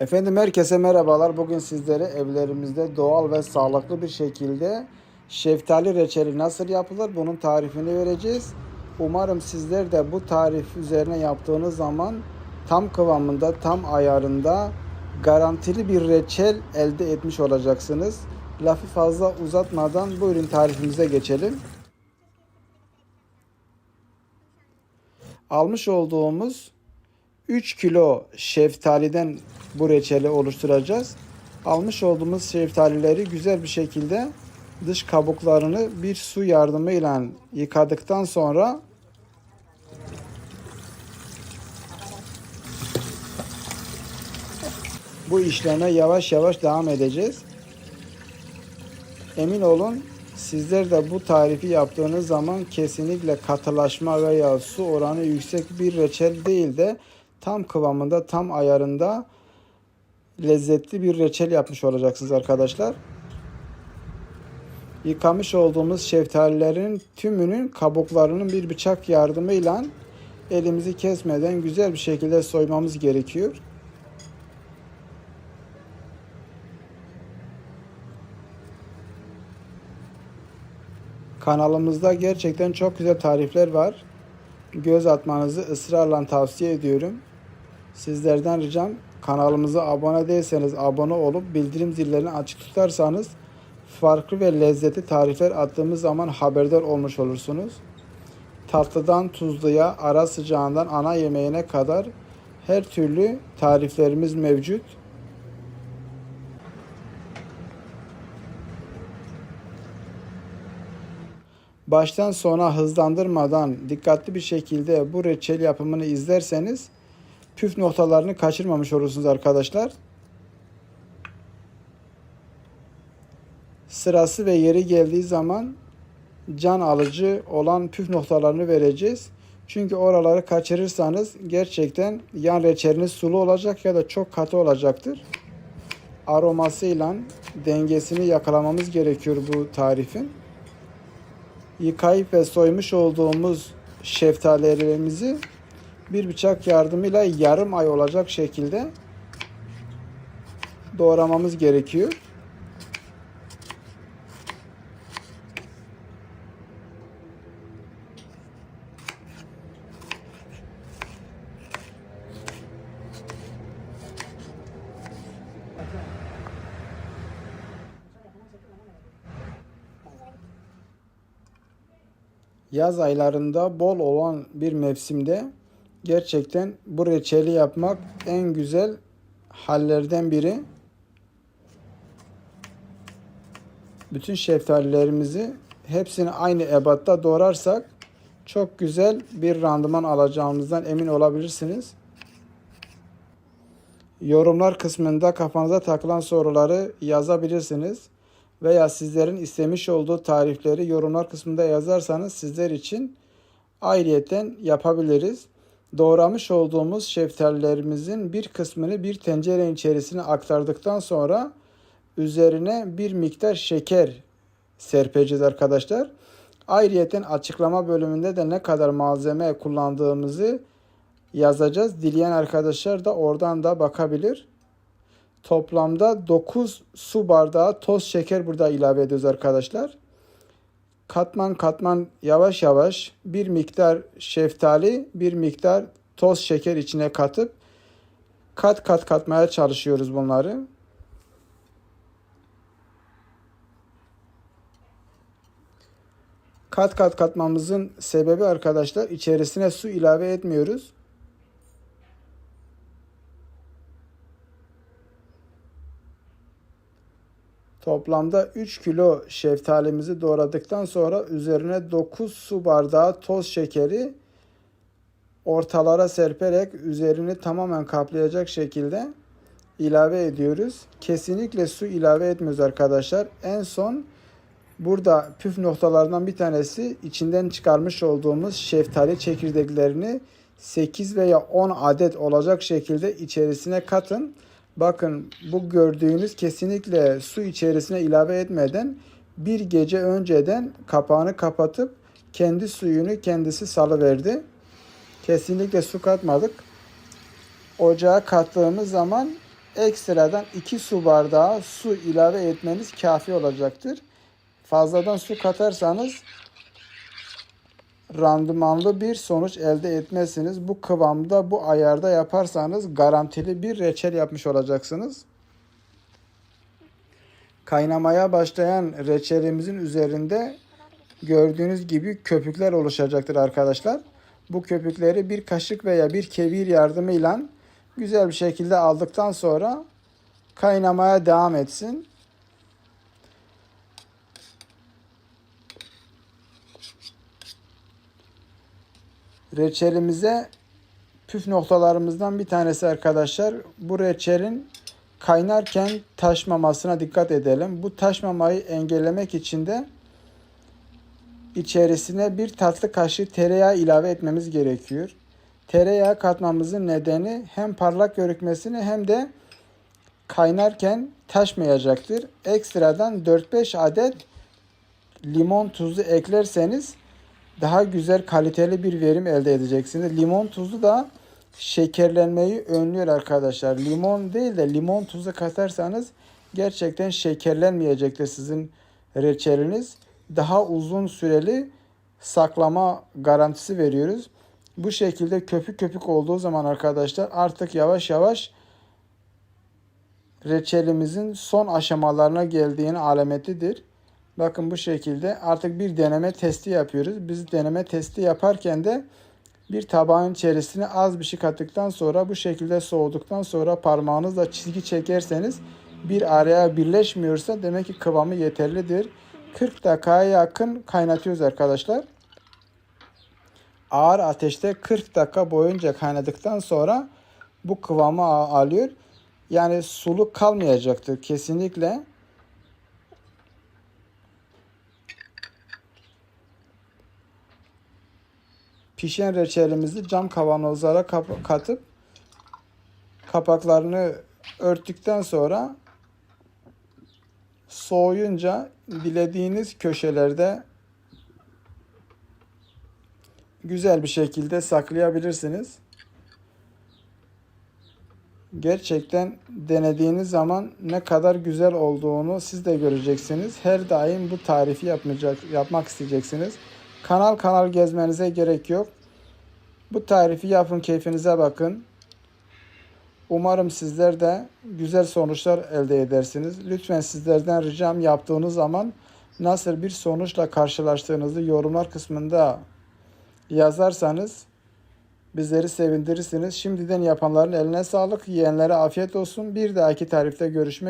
Efendim herkese merhabalar. Bugün sizlere evlerimizde doğal ve sağlıklı bir şekilde şeftali reçeli nasıl yapılır bunun tarifini vereceğiz. Umarım sizler de bu tarif üzerine yaptığınız zaman tam kıvamında, tam ayarında garantili bir reçel elde etmiş olacaksınız. Lafı fazla uzatmadan buyurun tarifimize geçelim. Almış olduğumuz 3 kilo şeftaliden bu reçeli oluşturacağız. Almış olduğumuz şeftalileri güzel bir şekilde dış kabuklarını bir su yardımıyla yıkadıktan sonra bu işleme yavaş yavaş devam edeceğiz. Emin olun sizler de bu tarifi yaptığınız zaman kesinlikle katılaşma veya su oranı yüksek bir reçel değil de tam kıvamında, tam ayarında lezzetli bir reçel yapmış olacaksınız arkadaşlar. Yıkamış olduğumuz şeftalilerin tümünün kabuklarının bir bıçak yardımıyla elimizi kesmeden güzel bir şekilde soymamız gerekiyor. Kanalımızda gerçekten çok güzel tarifler var. Göz atmanızı ısrarla tavsiye ediyorum. Sizlerden ricam kanalımıza abone değilseniz abone olup bildirim zillerini açık tutarsanız farklı ve lezzetli tarifler attığımız zaman haberdar olmuş olursunuz. Tatlıdan tuzluya, ara sıcağından ana yemeğine kadar her türlü tariflerimiz mevcut. Baştan sona hızlandırmadan dikkatli bir şekilde bu reçel yapımını izlerseniz püf noktalarını kaçırmamış olursunuz arkadaşlar. Sırası ve yeri geldiği zaman can alıcı olan püf noktalarını vereceğiz. Çünkü oraları kaçırırsanız gerçekten yan reçeliniz sulu olacak ya da çok katı olacaktır. Aromasıyla dengesini yakalamamız gerekiyor bu tarifin. Yıkayıp ve soymuş olduğumuz şeftalilerimizi bir bıçak yardımıyla yarım ay olacak şekilde doğramamız gerekiyor. Yaz aylarında bol olan bir mevsimde gerçekten bu reçeli yapmak en güzel hallerden biri. Bütün şeftalilerimizi hepsini aynı ebatta doğrarsak çok güzel bir randıman alacağımızdan emin olabilirsiniz. Yorumlar kısmında kafanıza takılan soruları yazabilirsiniz veya sizlerin istemiş olduğu tarifleri yorumlar kısmında yazarsanız sizler için ayrıyeten yapabiliriz. Doğramış olduğumuz şeftalilerimizin bir kısmını bir tencere içerisine aktardıktan sonra üzerine bir miktar şeker serpeceğiz arkadaşlar. Ayrıyeten açıklama bölümünde de ne kadar malzeme kullandığımızı yazacağız. Dileyen arkadaşlar da oradan da bakabilir. Toplamda 9 su bardağı toz şeker burada ilave ediyoruz arkadaşlar. Katman katman yavaş yavaş bir miktar şeftali, bir miktar toz şeker içine katıp kat kat katmaya çalışıyoruz bunları. Kat kat katmamızın sebebi arkadaşlar içerisine su ilave etmiyoruz. Toplamda 3 kilo şeftalimizi doğradıktan sonra üzerine 9 su bardağı toz şekeri ortalara serperek üzerini tamamen kaplayacak şekilde ilave ediyoruz. Kesinlikle su ilave etmiyoruz arkadaşlar. En son burada püf noktalardan bir tanesi içinden çıkarmış olduğumuz şeftali çekirdeklerini 8 veya 10 adet olacak şekilde içerisine katın. Bakın bu gördüğünüz kesinlikle su içerisine ilave etmeden bir gece önceden kapağını kapatıp kendi suyunu kendisi salıverdi. Kesinlikle su katmadık. Ocağa kattığımız zaman ekstradan 2 su bardağı su ilave etmeniz kafi olacaktır. Fazladan su katarsanız randımanlı bir sonuç elde etmezsiniz. Bu kıvamda, bu ayarda yaparsanız garantili bir reçel yapmış olacaksınız. Kaynamaya başlayan reçelimizin üzerinde gördüğünüz gibi köpükler oluşacaktır arkadaşlar. Bu köpükleri bir kaşık veya bir kevir yardımıyla güzel bir şekilde aldıktan sonra kaynamaya devam etsin. Reçelimize püf noktalarımızdan bir tanesi arkadaşlar. Bu reçelin kaynarken taşmamasına dikkat edelim. Bu taşmamayı engellemek için de içerisine bir tatlı kaşığı tereyağı ilave etmemiz gerekiyor. Tereyağı katmamızın nedeni hem parlak görükmesini hem de kaynarken taşmayacaktır. Ekstradan 4-5 adet limon tuzu eklerseniz daha güzel kaliteli bir verim elde edeceksiniz. Limon tuzu da şekerlenmeyi önlüyor arkadaşlar. Limon değil de limon tuzu katarsanız gerçekten şekerlenmeyecektir sizin reçeliniz. Daha uzun süreli saklama garantisi veriyoruz. Bu şekilde köpük köpük olduğu zaman arkadaşlar artık yavaş yavaş reçelimizin son aşamalarına geldiğini alametidir. Bakın bu şekilde artık bir deneme testi yapıyoruz. Biz deneme testi yaparken de bir tabağın içerisine az bir şey kattıktan sonra bu şekilde soğuduktan sonra parmağınızla çizgi çekerseniz bir araya birleşmiyorsa demek ki kıvamı yeterlidir. 40 dakikaya yakın kaynatıyoruz arkadaşlar. Ağır ateşte 40 dakika boyunca kaynadıktan sonra bu kıvamı alıyor. Yani suluk kalmayacaktır kesinlikle. Pişen reçelimizi cam kavanozlara kap- katıp kapaklarını örttükten sonra soğuyunca dilediğiniz köşelerde güzel bir şekilde saklayabilirsiniz. Gerçekten denediğiniz zaman ne kadar güzel olduğunu siz de göreceksiniz. Her daim bu tarifi yapmayacak, yapmak isteyeceksiniz. Kanal kanal gezmenize gerek yok. Bu tarifi yapın, keyfinize bakın. Umarım sizler de güzel sonuçlar elde edersiniz. Lütfen sizlerden ricam yaptığınız zaman nasıl bir sonuçla karşılaştığınızı yorumlar kısmında yazarsanız bizleri sevindirirsiniz. Şimdiden yapanların eline sağlık, yiyenlere afiyet olsun. Bir dahaki tarifte görüşmek